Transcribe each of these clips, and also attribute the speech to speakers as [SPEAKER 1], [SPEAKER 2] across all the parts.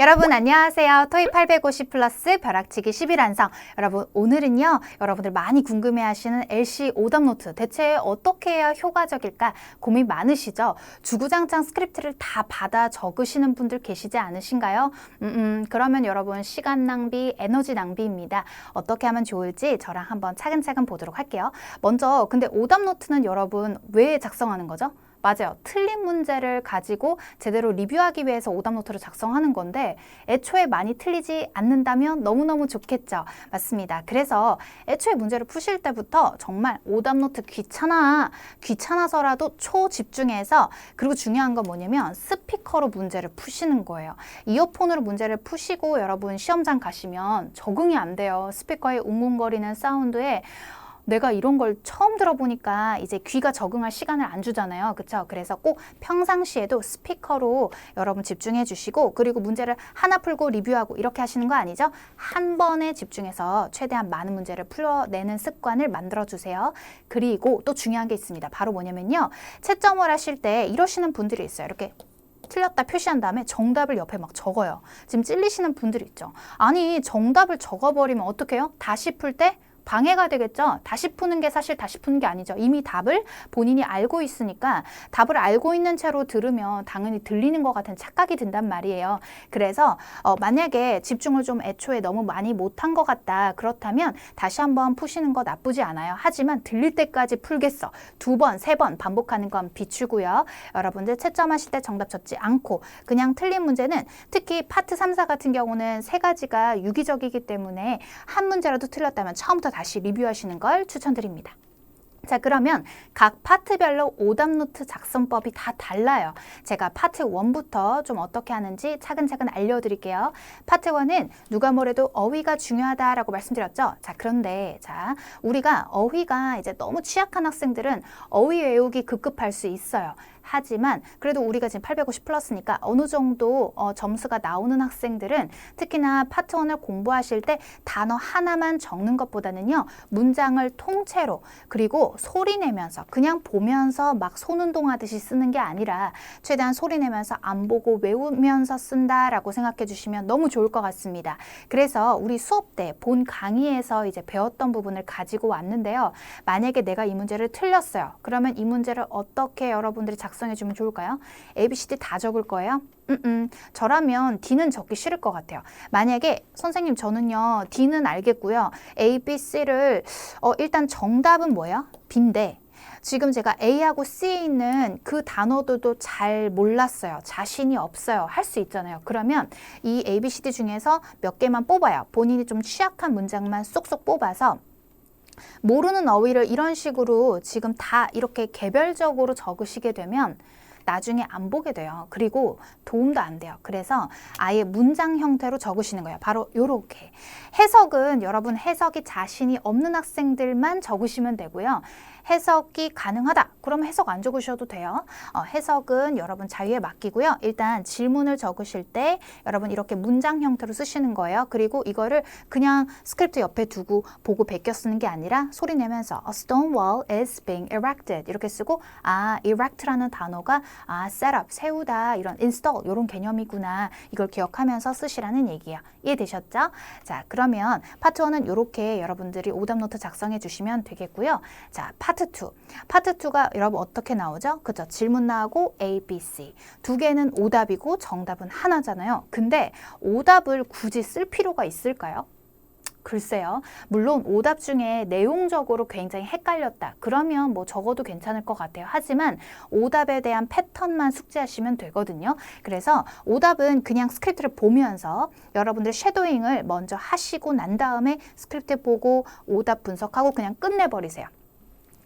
[SPEAKER 1] 여러분 안녕하세요. 토익 850 플러스 벼락치기 11안성. 여러분 오늘은요. 여러분들 많이 궁금해하시는 LC 오답 노트 대체 어떻게 해야 효과적일까 고민 많으시죠? 주구장창 스크립트를 다 받아 적으시는 분들 계시지 않으신가요? 음, 음 그러면 여러분 시간 낭비, 에너지 낭비입니다. 어떻게 하면 좋을지 저랑 한번 차근차근 보도록 할게요. 먼저 근데 오답 노트는 여러분 왜 작성하는 거죠? 맞아요. 틀린 문제를 가지고 제대로 리뷰하기 위해서 오답 노트를 작성하는 건데 애초에 많이 틀리지 않는다면 너무너무 좋겠죠. 맞습니다. 그래서 애초에 문제를 푸실 때부터 정말 오답 노트 귀찮아. 귀찮아서라도 초집중해서 그리고 중요한 건 뭐냐면 스피커로 문제를 푸시는 거예요. 이어폰으로 문제를 푸시고 여러분 시험장 가시면 적응이 안 돼요. 스피커의 웅웅거리는 사운드에 내가 이런 걸 처음 들어보니까 이제 귀가 적응할 시간을 안 주잖아요. 그렇죠? 그래서 꼭 평상시에도 스피커로 여러분 집중해 주시고 그리고 문제를 하나 풀고 리뷰하고 이렇게 하시는 거 아니죠? 한 번에 집중해서 최대한 많은 문제를 풀어내는 습관을 만들어 주세요. 그리고 또 중요한 게 있습니다. 바로 뭐냐면요. 채점을 하실 때 이러시는 분들이 있어요. 이렇게 틀렸다 표시한 다음에 정답을 옆에 막 적어요. 지금 찔리시는 분들이 있죠. 아니 정답을 적어버리면 어떡해요? 다시 풀 때 방해가 되겠죠. 다시 푸는 게 사실 다시 푸는 게 아니죠. 이미 답을 본인이 알고 있으니까 답을 알고 있는 채로 들으면 당연히 들리는 것 같은 착각이 든단 말이에요. 그래서 어, 만약에 집중을 좀 애초에 너무 많이 못한 것 같다. 그렇다면 다시 한번 푸시는 거 나쁘지 않아요. 하지만 들릴 때까지 풀겠어. 두 번, 세 번 반복하는 건 비추고요. 여러분들 채점하실 때 정답 적지 않고 그냥 틀린 문제는 특히 파트 3, 4 같은 경우는 세 가지가 유기적이기 때문에 한 문제라도 틀렸다면 처음부터 다시 리뷰하시는 걸 추천드립니다. 자 그러면 각 파트별로 오답 노트 작성법이 다 달라요. 제가 파트 1부터 좀 어떻게 하는지 차근차근 알려드릴게요. 파트 1은 누가 뭐래도 어휘가 중요하다라고 말씀드렸죠. 자 그런데 자 우리가 어휘가 이제 너무 취약한 학생들은 어휘 외우기 급급할 수 있어요. 하지만 그래도 우리가 지금 850 플러스니까 어느 정도 어, 점수가 나오는 학생들은 특히나 파트 원을 공부하실 때 단어 하나만 적는 것보다는요 문장을 통째로 그리고 소리 내면서 그냥 보면서 막 손 운동하듯이 쓰는 게 아니라 최대한 소리 내면서 안 보고 외우면서 쓴다라고 생각해 주시면 너무 좋을 것 같습니다. 그래서 우리 수업 때 본 강의에서 이제 배웠던 부분을 가지고 왔는데요. 만약에 내가 이 문제를 틀렸어요. 그러면 이 문제를 어떻게 여러분들이 작성 작성해 주면 좋을까요? A, B, C, D 다 적을 거예요? 음, 음, 저라면 D는 적기 싫을 것 같아요. 만약에 선생님 저는요 D는 알겠고요. A, B, C를 어, 일단 정답은 뭐예요? B인데 지금 제가 A하고 C에 있는 그 단어들도 잘 몰랐어요. 자신이 없어요. 할 수 있잖아요. 그러면 이 A, B, C, D 중에서 몇 개만 뽑아요. 본인이 좀 취약한 문장만 쏙쏙 뽑아서 모르는 어휘를 이런 식으로 지금 다 이렇게 개별적으로 적으시게 되면 나중에 안 보게 돼요. 그리고 도움도 안 돼요. 그래서 아예 문장 형태로 적으시는 거예요. 바로 요렇게. 해석은 여러분 해석이 자신이 없는 학생들만 적으시면 되고요. 해석이 가능하다. 그럼 해석 안 적으셔도 돼요. 어, 해석은 여러분 자유에 맡기고요. 일단 질문을 적으실 때 여러분 이렇게 문장 형태로 쓰시는 거예요. 그리고 이거를 그냥 스크립트 옆에 두고 보고 베껴 쓰는 게 아니라 소리 내면서 A stone wall is being erected 이렇게 쓰고 아 erect라는 단어가 아 set up 세우다 이런 install 이런 개념이구나 이걸 기억하면서 쓰시라는 얘기예요. 이해되셨죠? 자 그러면 파트 1은 이렇게 여러분들이 오답 노트 작성해 주시면 되겠고요. 자 파트 파트 2. 파트 2가 여러분 어떻게 나오죠? 그죠? 질문 나오고 A, B, C. 두 개는 오답이고 정답은 하나잖아요. 근데 오답을 굳이 쓸 필요가 있을까요? 글쎄요. 물론 오답 중에 내용적으로 굉장히 헷갈렸다. 그러면 뭐 적어도 괜찮을 것 같아요. 하지만 오답에 대한 패턴만 숙지하시면 되거든요. 그래서 오답은 그냥 스크립트를 보면서 여러분들 쉐도잉을 먼저 하시고 난 다음에 스크립트 보고 오답 분석하고 그냥 끝내버리세요.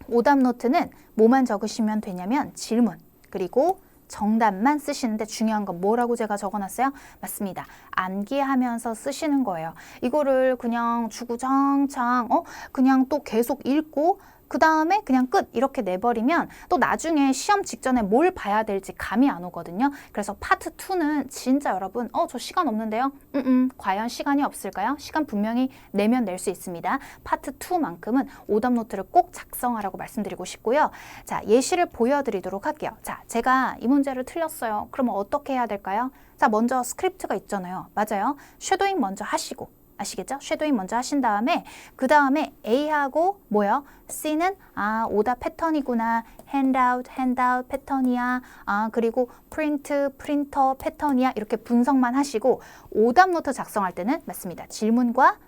[SPEAKER 1] 오답 노트는 뭐만 적으시면 되냐면 질문 그리고 정답만 쓰시는데 중요한 건 뭐라고 제가 적어놨어요? 맞습니다. 암기하면서 쓰시는 거예요. 이거를 그냥 주구장창 어 그냥 또 계속 읽고 그 다음에 그냥 끝 이렇게 내버리면 또 나중에 시험 직전에 뭘 봐야 될지 감이 안 오거든요. 그래서 파트 2는 진짜 여러분 어 저 시간 없는데요. 음, 음 과연 시간이 없을까요? 시간 분명히 내면 낼 수 있습니다. 파트 2만큼은 오답 노트를 꼭 작성하라고 말씀드리고 싶고요. 자 예시를 보여드리도록 할게요. 자 제가 이 문제를 틀렸어요. 그러면 어떻게 해야 될까요? 자 먼저 스크립트가 있잖아요. 맞아요. 쉐도잉 먼저 하시고 아시겠죠? 쉐도잉 먼저 하신 다음에 그 다음에 A하고 뭐요? C는 아 오답 패턴이구나. handout, handout 패턴이야. 아 그리고 print, 프린터 패턴이야. 이렇게 분석만 하시고 오답 노트 작성할 때는 맞습니다. 질문과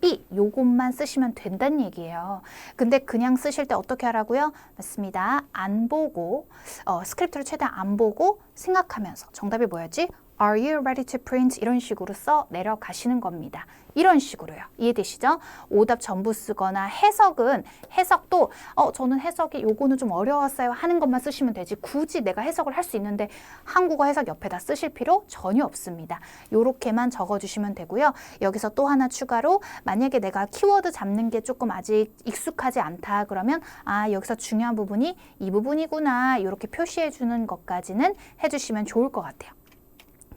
[SPEAKER 1] B 요것만 쓰시면 된다는 얘기예요. 근데 그냥 쓰실 때 어떻게 하라고요? 맞습니다. 안 보고 어, 스크립트를 최대한 안 보고 생각하면서 정답이 뭐였지? Are you ready to print? 이런 식으로 써 내려가시는 겁니다. 이런 식으로요. 이해되시죠? 오답 전부 쓰거나 해석은 해석도 어 저는 해석이 요거는 좀 어려웠어요 하는 것만 쓰시면 되지 굳이 내가 해석을 할 수 있는데 한국어 해석 옆에다 쓰실 필요 전혀 없습니다. 요렇게만 적어주시면 되고요. 여기서 또 하나 추가로 만약에 내가 키워드 잡는 게 조금 아직 익숙하지 않다 그러면 아 여기서 중요한 부분이 이 부분이구나 이렇게 표시해 주는 것까지는 해주시면 좋을 것 같아요.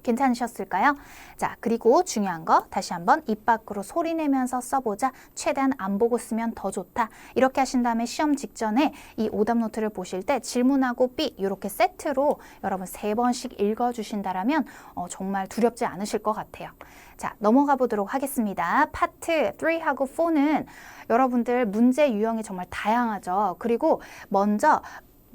[SPEAKER 1] 괜찮으셨을까요? 자, 그리고 중요한 거 다시 한번 입 밖으로 소리 내면서 써보자. 최대한 안 보고 쓰면 더 좋다. 이렇게 하신 다음에 시험 직전에 이 오답 노트를 보실 때 질문하고 B 이렇게 세트로 여러분 세 번씩 읽어주신다라면 어, 정말 두렵지 않으실 것 같아요. 자, 넘어가 보도록 하겠습니다. 파트 3하고 4는 여러분들 문제 유형이 정말 다양하죠. 그리고 먼저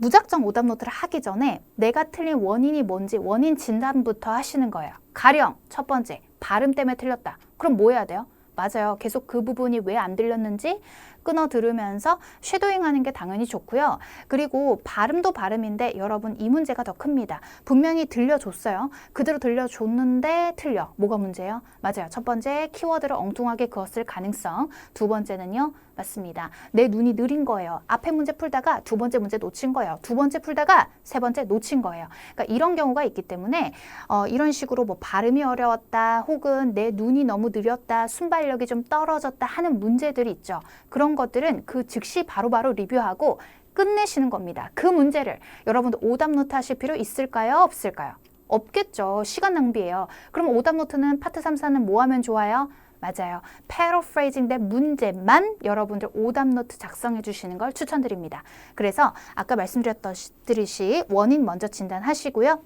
[SPEAKER 1] 무작정 오답 노트를 하기 전에 내가 틀린 원인이 뭔지 원인 진단부터 하시는 거예요. 가령 첫 번째 발음 때문에 틀렸다. 그럼 뭐 해야 돼요? 맞아요. 계속 그 부분이 왜 안 들렸는지 끊어 들으면서 쉐도잉 하는 게 당연히 좋고요. 그리고 발음도 발음인데 여러분 이 문제가 더 큽니다. 분명히 들려줬어요. 그대로 들려줬는데 틀려. 뭐가 문제예요? 맞아요. 첫 번째 키워드를 엉뚱하게 그었을 가능성. 두 번째는요. 맞습니다. 내 눈이 느린 거예요. 앞에 문제 풀다가 두 번째 문제 놓친 거예요. 두 번째 풀다가 세 번째 놓친 거예요. 그러니까 이런 경우가 있기 때문에 어, 이런 식으로 뭐 발음이 어려웠다 혹은 내 눈이 너무 느렸다 순발력이 좀 떨어졌다 하는 문제들이 있죠. 그런 것들은 그 즉시 바로 바로 리뷰하고 끝내시는 겁니다. 그 문제를 여러분들 오답 노트 하실 필요 있을까요? 없을까요? 없겠죠. 시간 낭비예요. 그럼 오답 노트는 파트 3, 4는 뭐 하면 좋아요? 맞아요. paraphrasing 된 문제만 여러분들 오답 노트 작성해 주시는 걸 추천드립니다. 그래서 아까 말씀드렸듯이 원인 먼저 진단하시고요.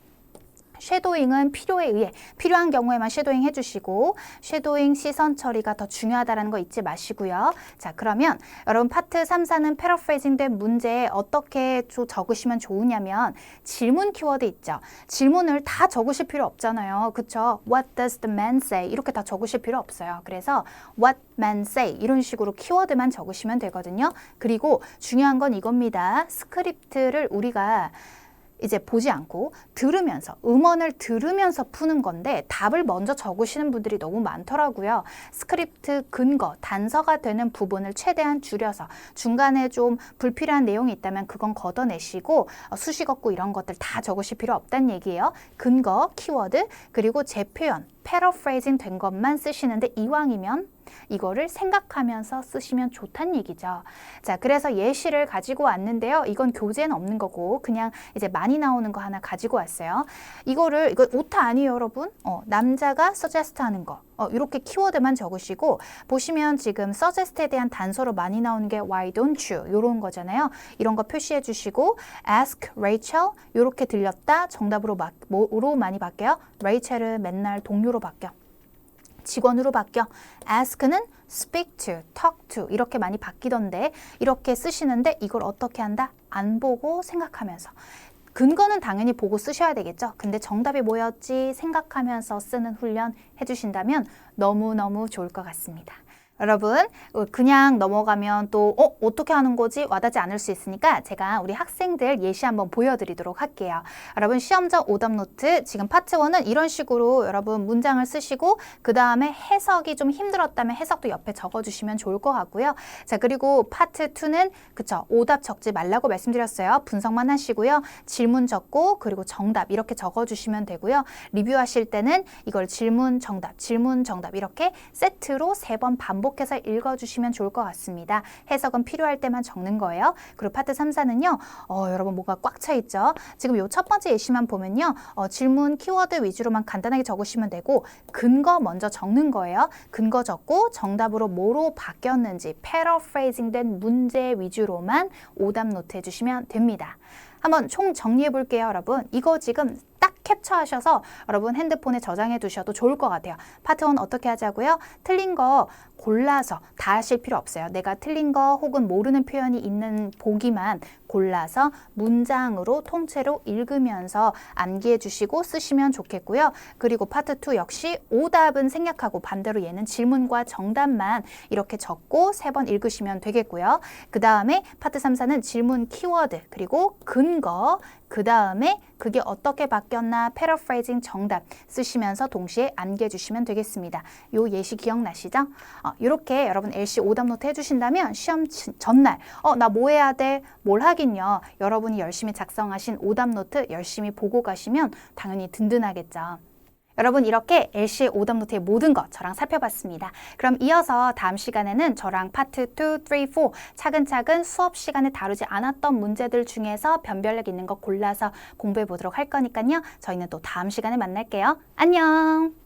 [SPEAKER 1] 쉐도잉은 필요에 의해 필요한 경우에만 쉐도잉 해주시고 쉐도잉 시선 처리가 더 중요하다는 거 잊지 마시고요. 자 그러면 여러분 파트 3, 4는 패러프레이징 된 문제에 어떻게 적으시면 좋으냐면 질문 키워드 있죠. 질문을 다 적으실 필요 없잖아요. 그쵸? What does the man say? 이렇게 다 적으실 필요 없어요. 그래서 what man say 이런 식으로 키워드만 적으시면 되거든요. 그리고 중요한 건 이겁니다. 스크립트를 우리가 이제 보지 않고 들으면서 음원을 들으면서 푸는 건데 답을 먼저 적으시는 분들이 너무 많더라고요. 스크립트 근거, 단서가 되는 부분을 최대한 줄여서 중간에 좀 불필요한 내용이 있다면 그건 걷어내시고 어, 수식어구 이런 것들 다 적으실 필요 없다는 얘기예요. 근거, 키워드, 그리고 제 표현, 패러프레이징 된 것만 쓰시는데 이왕이면 이거를 생각하면서 쓰시면 좋다는 얘기죠. 자, 그래서 예시를 가지고 왔는데요. 이건 교재는 없는 거고 그냥 이제 많이 나오는 거 하나 가지고 왔어요. 이거를 이거 오타 아니에요, 여러분? 어, 남자가 suggest 하는 거. 어, 이렇게 키워드만 적으시고 보시면 지금 suggest에 대한 단서로 많이 나오는 게 why don't you 이런 거잖아요. 이런 거 표시해 주시고 ask Rachel 이렇게 들렸다 정답으로 막, 뭐로 많이 바뀌어요? 레이첼은 맨날 동료로 바뀌어. 직원으로 바뀌어. ask는 speak to, talk to 이렇게 많이 바뀌던데 이렇게 쓰시는데 이걸 어떻게 한다? 안 보고 생각하면서. 근거는 당연히 보고 쓰셔야 되겠죠. 근데 정답이 뭐였지 생각하면서 쓰는 훈련 해주신다면 너무너무 좋을 것 같습니다. 여러분 어, 그냥 넘어가면 또 어, 어떻게 하는 거지 와닿지 않을 수 있으니까 제가 우리 학생들 예시 한번 보여드리도록 할게요. 여러분 시험장 오답 노트 지금 파트 1은 이런 식으로 여러분 문장을 쓰시고 그 다음에 해석이 좀 힘들었다면 해석도 옆에 적어주시면 좋을 것 같고요. 자 그리고 파트 2는 그쵸 오답 적지 말라고 말씀드렸어요. 분석만 하시고요. 질문 적고 그리고 정답 이렇게 적어주시면 되고요. 리뷰하실 때는 이걸 질문 정답 질문 정답 이렇게 세트로 세 번 반복 반복해서 읽어주시면 좋을 것 같습니다. 해석은 필요할 때만 적는 거예요. 그리고 파트 3, 4는요. 어, 여러분 뭐가 꽉 차 있죠? 지금 요 첫 번째 예시만 보면요. 어, 질문 키워드 위주로만 간단하게 적으시면 되고 근거 먼저 적는 거예요. 근거 적고 정답으로 뭐로 바뀌었는지 패러프레이징 된 문제 위주로만 오답 노트 해주시면 됩니다. 한번 총 정리해 볼게요, 여러분. 이거 지금 딱 캡처하셔서 여러분 핸드폰에 저장해 두셔도 좋을 것 같아요. 파트 1 어떻게 하자고요? 틀린 거 골라서 다 하실 필요 없어요. 내가 틀린 거 혹은 모르는 표현이 있는 보기만 골라서 문장으로 통째로 읽으면서 암기해 주시고 쓰시면 좋겠고요. 그리고 파트 2 역시 오답은 생략하고 반대로 얘는 질문과 정답만 이렇게 적고 세 번 읽으시면 되겠고요. 그 다음에 파트 3, 4는 질문 키워드 그리고 근거 그 다음에 그게 어떻게 바뀌었나 패러프레이징 정답 쓰시면서 동시에 암기해 주시면 되겠습니다. 요 예시 기억나시죠? 어, 이렇게 여러분 LC 오답 노트 해주신다면 시험 치- 전날 어, 나 뭐 해야 돼? 뭘 하긴요. 여러분이 열심히 작성하신 오답 노트 열심히 보고 가시면 당연히 든든하겠죠. 여러분 이렇게 LC의 오답 노트의 모든 것 저랑 살펴봤습니다. 그럼 이어서 다음 시간에는 저랑 파트 2, 3, 4 차근차근 수업 시간에 다루지 않았던 문제들 중에서 변별력 있는 거 골라서 공부해 보도록 할 거니까요. 저희는 또 다음 시간에 만날게요. 안녕!